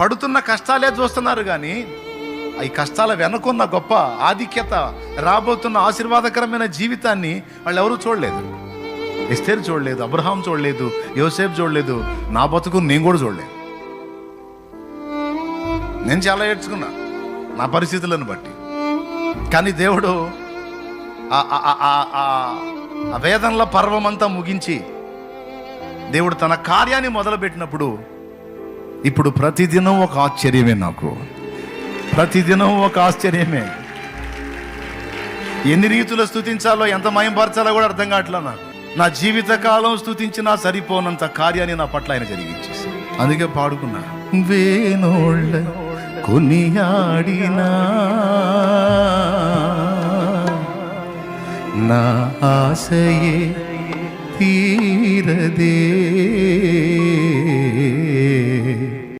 పడుతున్న కష్టాలే చూస్తున్నారు కానీ ఈ కష్టాల వెనుకున్న గొప్ప ఆధిక్యత రాబోతున్న ఆశీర్వాదకరమైన జీవితాన్ని వాళ్ళు ఎవరూ చూడలేదు. ఎస్తేరు చూడలేదు అబ్రహాం చూడలేదు యోసేపు చూడలేదు నా బతుకు నేను కూడా చూడలేదు. నేను చాలా ఏడ్చుకున్నా నా పరిస్థితులను బట్టి. కానీ దేవుడు ఆ- ఆ వేదనల పర్వమంతా ముగించి దేవుడు తన కార్యాన్ని మొదలుపెట్టినప్పుడు ఇప్పుడు ప్రతిదినం ఒక ఆశ్చర్యమే నాకు. ప్రతిదినం ఒక ఆశ్చర్యమే. ఎన్ని రీతులు స్థుతించాలో ఎంత మయంపరచాలో కూడా అర్థం కావట్లా నాకు. నా జీవిత కాలం స్థుతించినా సరిపోనంత కార్యాన్ని నా పట్ల ఆయన జరిగించేసి అందుకే పాడుకున్నా. వేణోళ్ళ కొనియాడినా. నా ఆశయే తీరదే.